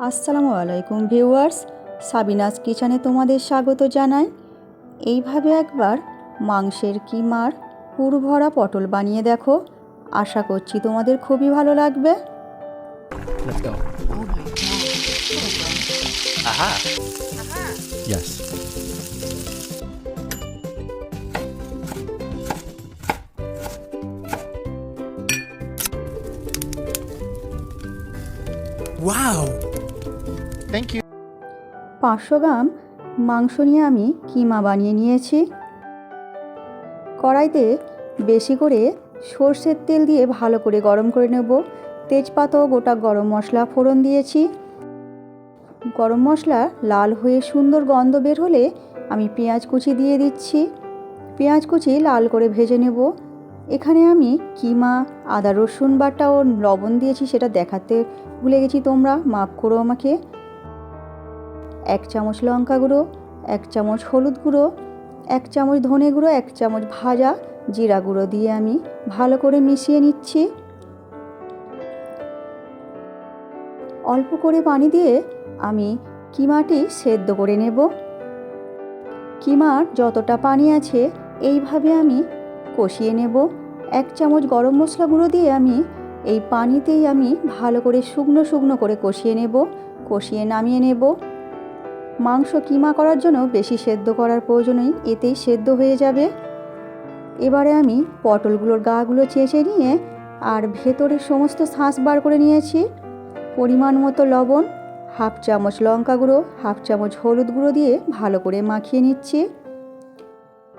আসসালামু আলাইকুম viewers Sabinus কিচেনে তোমাদের স্বাগত জানাই এইভাবে একবার মাংসের কিমার পুর ভরা পটল বানিয়ে দেখো আশা করছি তোমাদের খুবই ভালো লাগবে. Oh. Wow. Thank you. পাঁচশো গ্রাম মাংস নিয়ে আমি কিমা বানিয়ে নিয়েছি। কড়াইতে বেশি করে সর্ষের তেল দিয়ে ভালো করে গরম করে নেব। তেজপাতা গোটা গরম মশলা ফোড়ন দিয়েছি। গরম মশলা লাল হয়ে সুন্দর গন্ধ বের হলে আমি পেঁয়াজ কুচি দিয়ে দিচ্ছি। পেঁয়াজ কুচি লাল করে ভেজে নেব। এখানে আমি কিমা, আদা রসুন বাটা ও লবণ দিয়েছি, সেটা দেখাতে ভুলে গেছি তোমরা, মাফ করো আমাকে। এক চামচ লঙ্কা গুঁড়ো, এক চামচ হলুদ গুঁড়ো, এক চামচ ধনে গুঁড়ো, এক চামচ ভাজা জিরা গুঁড়ো দিয়ে আমি ভালো করে মিশিয়ে নিচ্ছি। অল্প করে পানি দিয়ে আমি কিমাটি সেদ্ধ করে নেব। কিমার যতটা পানি আছে এইভাবে আমি কষিয়ে নেব। এক চামচ গরম মশলা গুঁড়ো দিয়ে আমি এই পানিতেই আমি ভালো করে শুকনো শুকনো করে কষিয়ে নেব। কষিয়ে নামিয়ে নেব। মাংস কিমা করার জন্য বেশি সেদ্ধ করার প্রয়োজন নেই এতেই সেদ্ধ হয়ে যাবে। এবারে আমি পটলগুলোর গাগুলো চেঁচে নিয়ে আর ভেতরের সমস্ত শাঁস বার করে নিয়েছি। পরিমাণ মতো লবণ, হাফ চামচ লঙ্কা গুঁড়ো, হাফ চামচ হলুদ গুঁড়ো দিয়ে ভালো করে মাখিয়ে নিচ্ছি।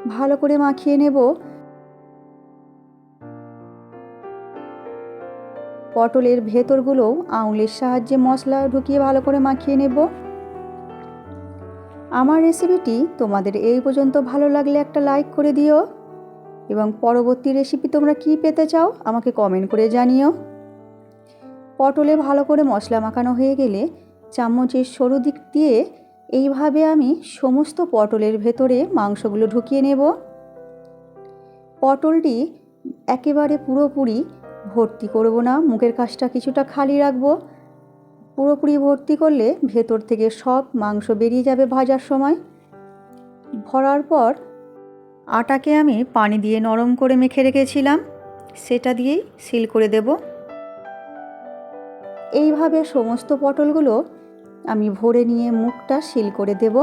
ভালো করে মাখিয়ে নেব। পটলের ভেতরগুলো আঙুলের সাহায্যে মশলা ঢুকিয়ে ভালো করে মাখিয়ে নেব। আমার রেসিপিটি তোমাদের এই পর্যন্ত ভালো লাগলে একটা লাইক করে দিও। এবং পরবর্তী রেসিপি তোমরা কি পেতে চাও, আমাকে কমেন্ট করে জানিও। পটলে ভালো করে মশলা মাখানো হয়ে গেলে চামচের সরু দিক দিয়ে এইভাবে আমি সমস্ত পটলের ভেতরে মাংসগুলো ঢুকিয়ে নেব। পটলটি একেবারে পুরোপুরি ভর্তি করব না, মুখের কাজটা কিছুটা খালি রাখব। পুরোপুরি ভর্তি করলে ভেতর থেকে সব মাংস বেরিয়ে যাবে ভাজার সময়। ভরার পর আটাকে আমি পানি দিয়ে নরম করে মেখে রেখেছিলাম। সেটা দিয়েই সিল করে দেব। এইভাবে সমস্ত পটলগুলো আমি ভরে নিয়ে মুখটা সিল করে দেব।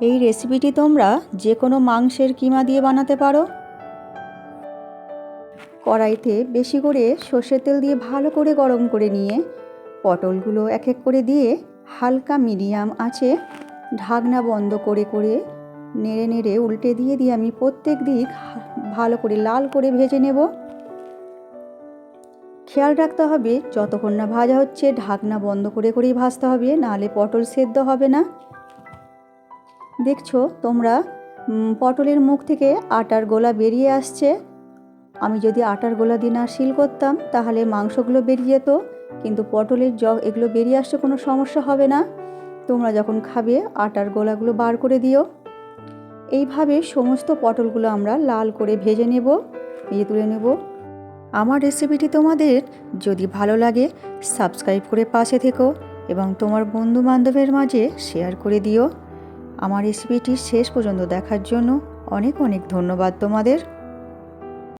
এই রেসিপিটি তোমরা যে কোনো মাংসের কিমা দিয়ে বানাতে পারো। কড়াইতে বেশি করে সর্ষের তেল দিয়ে ভালো করে গরম করে নিয়ে পটলগুলো এক এক করে দিয়ে হালকা মিডিয়াম আছে ঢাকনা বন্ধ করে করে নেড়ে নেড়ে উল্টে দিয়ে দিয়ে আমি প্রত্যেক দিক ভালো করে লাল করে ভেজে নেব। খেয়াল রাখতে হবে যতক্ষণ না ভাজা হচ্ছে ঢাকনা বন্ধ করে করেই ভাজতে হবে, নাহলে পটল সেদ্ধ হবে না। দেখছ তোমরা পটলের মুখ থেকে আটার গোলা বেরিয়ে আসছে। আমি যদি আটার গোলা দিয়ে না শিল করতাম, তাহলে মাংসগুলো বেরিয়ে যেত। কিন্তু পটলের জ এগুলো বেরিয়ে আসতে কোনো সমস্যা হবে না। তোমরা যখন খাবে, আটার গোলাগুলো বার করে দিও। এইভাবে সমস্ত পটলগুলো আমরা লাল করে ভেজে নেব, ভেজে তুলে নেব। আমার রেসিপিটি তোমাদের যদি ভালো লাগে, সাবস্ক্রাইব করে পাশে থেকো এবং তোমার বন্ধু বান্ধবের মাঝে শেয়ার করে দিও। আমার রেসিপিটি শেষ পর্যন্ত দেখার জন্য অনেক অনেক ধন্যবাদ তোমাদের।